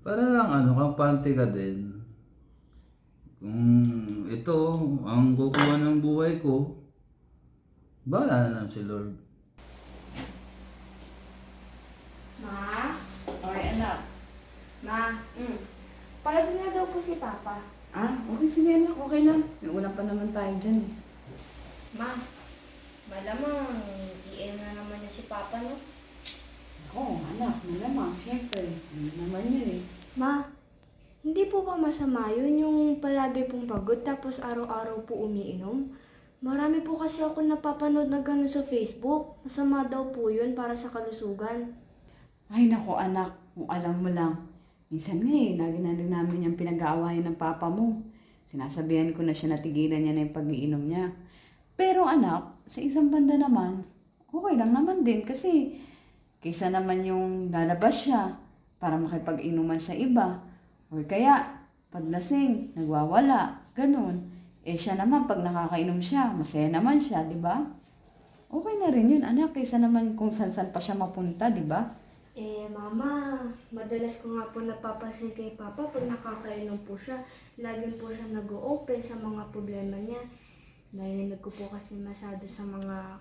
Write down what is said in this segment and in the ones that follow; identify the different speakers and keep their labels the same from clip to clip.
Speaker 1: Para lang ano, kampante ka din. Kung ito, ang kukuha ng buhay ko, bahala na lang si Lord.
Speaker 2: Ma?
Speaker 3: Okay, anak.
Speaker 2: Ma? Mm. Parating na daw po si Papa.
Speaker 3: Ah, okay, sige anak. Okay lang. May ulam pa naman tayo dyan. eh.
Speaker 2: Ma? Malamang iyan na naman niya si Papa, no?
Speaker 3: Oo, anak. Malamang. Siyempre. Ano naman yun eh.
Speaker 4: Ma, hindi po ba masama yun yung palagi pong pagod tapos araw-araw po umiinom? Marami po kasi ako napapanood na gano'n sa Facebook. Masama daw po yun para sa kalusugan.
Speaker 3: Ay, nako anak. Kung alam mo lang. Minsan nga eh, lagi na rin namin yung pinag-aawayan ng papa mo. Sinasabihan ko na siya na tigilan niya na yung pag-iinom niya. Pero anak, sa isang banda naman, okay lang naman din kasi kaysa naman yung lalabas siya para makipag-inuman sa iba. O kaya, paglasing, nagwawala, ganun. Eh siya naman, pag nakakainom siya, masaya naman siya, di ba? Okay na rin yun, anak, kaysa naman kung san-san pa siya mapunta, di ba?
Speaker 4: Eh, Mama, madalas ko nga po napapansin kay Papa pag nakakainom po siya. Laging po siya nag-open sa mga problema niya. Narinig ko po kasi masyado sa mga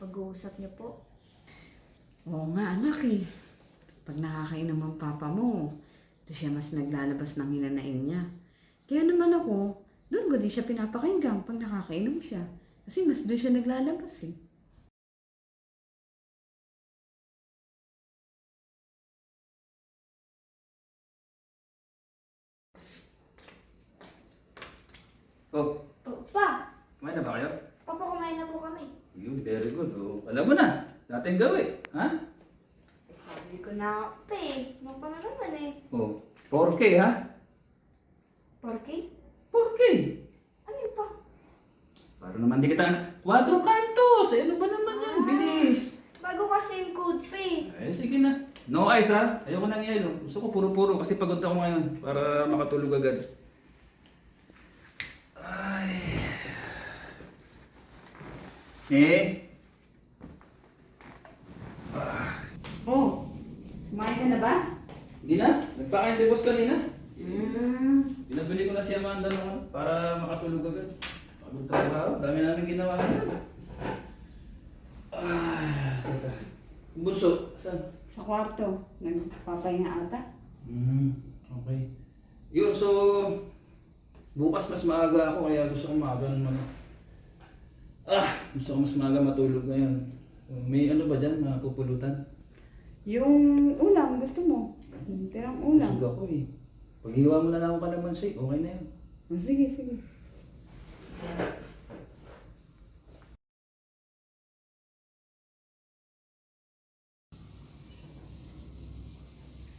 Speaker 4: pag-uusap niyo po.
Speaker 3: Oo nga, anak eh. Pag nakakainom ang papa mo, ito siya mas naglalabas ng hinanain niya. Kaya naman ako, doon ko din siya pinapakinggan pag nakakainom siya. Kasi mas doon siya naglalabas eh.
Speaker 1: Oh,
Speaker 4: Pa,
Speaker 1: kumain na ba kayo?
Speaker 4: Papa, kumain na po kami.
Speaker 1: Yun, very good. Oh. Alam mo na, dating gawin. Ha?
Speaker 4: Sabi ko na, pa eh. Nung pa na naman eh.
Speaker 1: Oh, 4K ha?
Speaker 4: Porky?
Speaker 1: 4K.
Speaker 4: Ano yun pa?
Speaker 1: Para naman di kita... Quadro cantos! Eh, ano ba naman yan? Bilis!
Speaker 4: Bago kasi yung code fee.
Speaker 1: Eh, sige na. No ice ha? Ayoko nang yelo. Gusto ko puro-puro kasi pagod ako ngayon para makatulog agad. Ay. Eh?
Speaker 3: Oh, kumain ka na ba?
Speaker 1: Hindi na? Nagpakain si boss kanina?
Speaker 3: Mm.
Speaker 1: Pinabili ko na si Amanda ng ano, para makatulog agad. Pagod trabaho. Dami namin ginawa ngayon. Ay, teka. Bunso, saan?
Speaker 3: Sa kwarto, nagpapahinga ata.
Speaker 1: Hmm, okay. Yun, so, bukas mas maaga ako kaya gusto ko maaga naman. Ah, gusto ko mas maaga matulog ngayon. May ano ba dyan, mga pupulutan?
Speaker 3: Yung ulam, gusto mo? Tirang ulam.
Speaker 1: Busog ako eh. Paghiwa mo na lang ako ka naman say, okay na yun.
Speaker 3: Oh, sige, sige.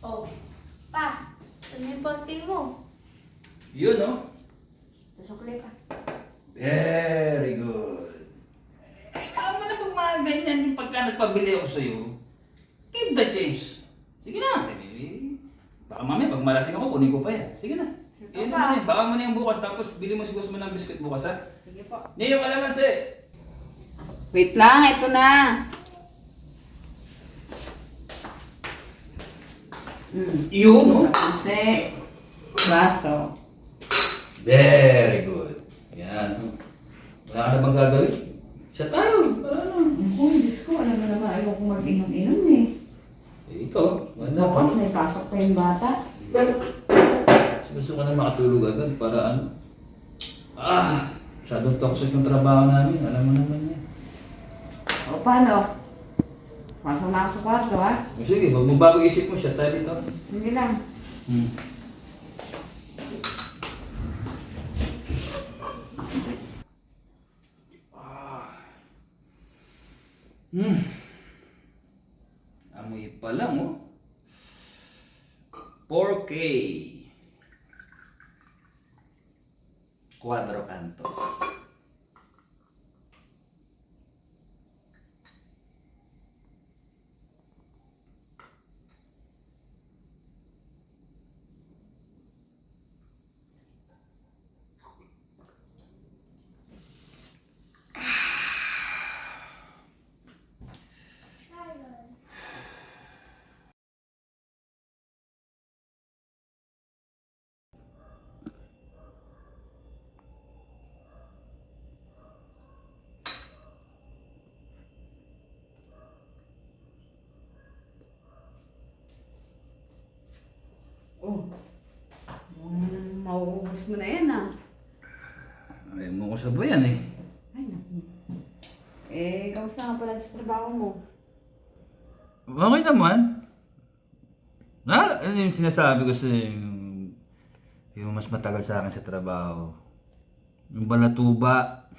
Speaker 4: Oh, pa. Ano yung birthday mo?
Speaker 1: Yun, no?
Speaker 4: Susukli pa.
Speaker 1: Very good. Mga ganyan yung pagka nagpabili ako sa'yo, keep the change. Sige na. Eh, Baka mamaya pag malasing ako, kunin ko pa yan. Sige na. Yun
Speaker 4: pa.
Speaker 1: naman eh. Baka mo na yung bukas, tapos bili mo si gusto mo ng biskuit bukas ha.
Speaker 3: Sige po.
Speaker 1: Niyo kalamansi.
Speaker 3: Wait lang, ito na. Mm.
Speaker 1: Yun, no?
Speaker 3: Kasi, baso.
Speaker 1: Very good. Yan. Wala ka na bang gagawin? Siya tayo. Ano?
Speaker 3: Uy, Diyos ko, alam mo naman, ayaw kong mag-inom-inom eh.
Speaker 1: Eh, ikaw, wala pa.
Speaker 3: Tapos may pasok pa yung bata.
Speaker 1: Gusto ko na makatulog agad para ano. Ah! Masyadong toxic yung trabaho namin. Alam mo naman yan.
Speaker 3: O, paano? Ako sa kwarto, ha?
Speaker 1: Eh, Sige, wag mo bago isip mo siya tayo dito.
Speaker 3: Sige lang.
Speaker 1: Hmm. Amoy pa lang, oh. 4K. Cuatro cantos.
Speaker 3: Mauubos mo na yan ah.
Speaker 1: Ay, mo ko sabayan eh.
Speaker 3: Ay, naku. Eh, kamusta nga pala sa trabaho mo?
Speaker 1: Okay naman. Na, ano yung sinasabi ko sa yung, yung mas matagal sa akin sa trabaho. Yung balatuba.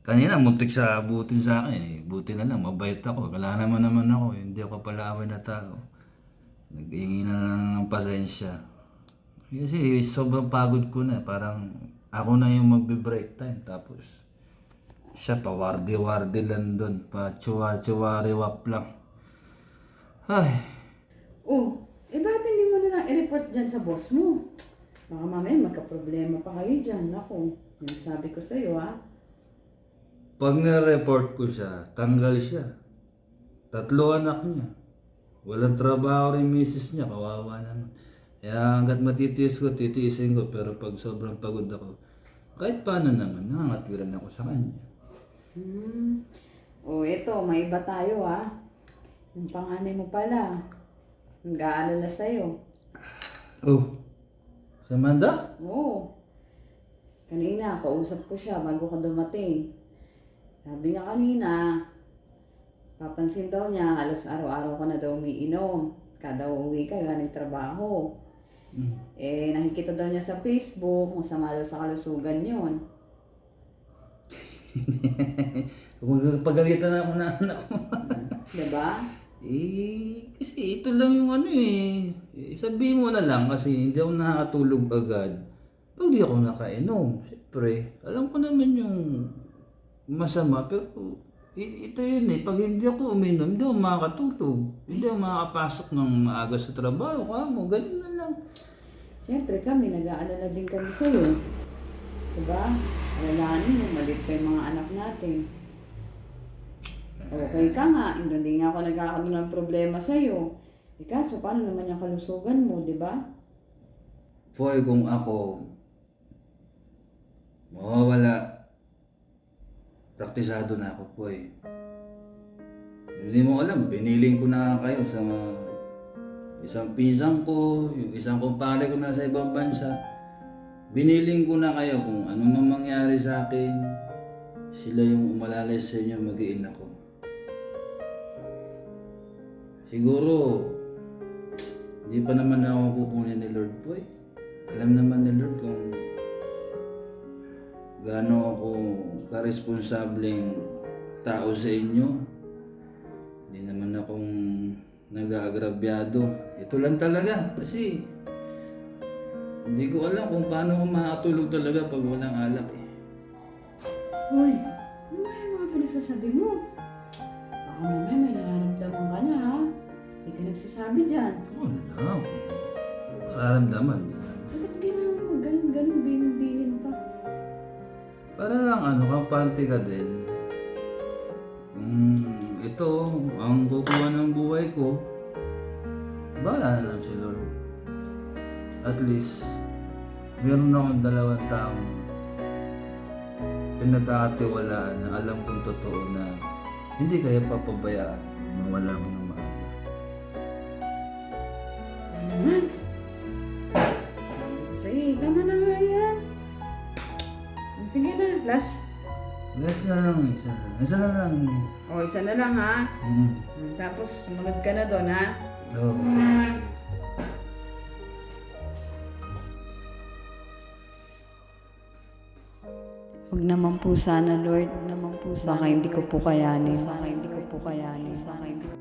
Speaker 1: Kanina, muntik sa abutin sa akin eh. Buti na lang, mabait ako. Wala naman naman ako. Hindi ako palaaway na tao. Nag-iingi na lang ng pasensya. Kasi sobrang pagod ko na. Parang ako na yung magbe-break time. Tapos siya pa wardi-wardi lang doon. Pa tsuwa-tsuwari-wap lang. Ay,
Speaker 3: Oh, eh bakit hindi mo na lang i-report dyan sa boss mo? Baka mamaya magka-problema pa kayo dyan. Ako, yung sabi ko sa'yo ha.
Speaker 1: pag na-report ko siya, tanggal siya. Tatlo anak niya. Walang trabaho rin misis niya, kawawa naman. Kaya hanggat matitiis ko, titiisin ko. Pero pag sobrang pagod ako, kahit paano naman, nangangatwiran ako sa kanya.
Speaker 3: Hmm. Oh, eto, may iba tayo ha. Yung panganay mo pala, nag-aalala sa'yo.
Speaker 1: Oh, si Amanda?
Speaker 3: Oo. Kanina, kausap ko siya bago ka dumating. Sabi niya kanina, papansin daw niya, halos araw-araw ka na daw umiinom. Kada uwi ka, galing trabaho.
Speaker 1: Mm.
Speaker 3: Eh, nakikita daw niya sa Facebook, masama daw sa kalusugan yun.
Speaker 1: Pagalitan ako na anak mo.
Speaker 3: Diba?
Speaker 1: Eh, kasi ito lang yung ano eh. Eh, Sabihin mo na lang kasi hindi ako nakakatulog agad. Pag di ako nakainom, syempre, alam ko naman yung masama. Pero ito yun eh. Pag hindi ako uminom, hindi ako makakatulog. Hindi ako makakapasok ng maaga sa trabaho. Kamo, ganun na lang.
Speaker 3: Siyempre kami, nag-aalala din kami sa'yo. Diba? Alalahanin mo, malit pa yung mga anak natin. Okay ka nga, hindi nga ako nagkakaroon ng problema sa'yo. Eh kaso, paano naman yung kalusugan mo, di ba?
Speaker 1: Boy, kung ako mawawala, praktisado na ako, boy. Hindi mo alam, biniling ko na kayo sa isang pinsan ko, yung isang kumpare ko na sa ibang bansa. Biniling ko na kayo kung ano man mangyari sa akin, sila yung umalalay sa inyo, magiin ako. Siguro, hindi pa naman ako kukunin ni Lord Boy. Alam naman ni Lord kung gaano ako karesponsableng tao sa inyo. Hindi naman akong nag-aagrabyado. Ito lang talaga kasi hindi ko alam kung paano ako makatulog talaga pag walang alak eh.
Speaker 3: Hoy, ano ba yung mga pinagsasabi mo? Baka mamaya may nararamdaman ka na ha. Hindi ka nagsasabi dyan.
Speaker 1: Oo na. Nararamdaman.
Speaker 3: Bakit ginawa mo? Ganun-ganun, bilin-bilin pa.
Speaker 1: Para lang ano, kampante ka din. Ito, ang kukuha ng buhay ko, bahala na lang si Lord. At least, meron akong dalawang taong pinagkakatiwalaan na alam kong totoo na hindi kayo papabayaan na wala mo ng maaga.
Speaker 3: Naman? Eh, tama na nga yan. Sige na, last.
Speaker 1: Last na lang, isa na lang. Isa na lang.
Speaker 3: O, isa na lang ha.
Speaker 1: Mm.
Speaker 3: Tapos, sumunod ka na doon ha.
Speaker 1: Oh.
Speaker 3: Huwag naman po sana, Lord. Huwag naman po sana. Baka hindi ko po kayanin. Baka hindi ko po kayanin. Baka hindi ko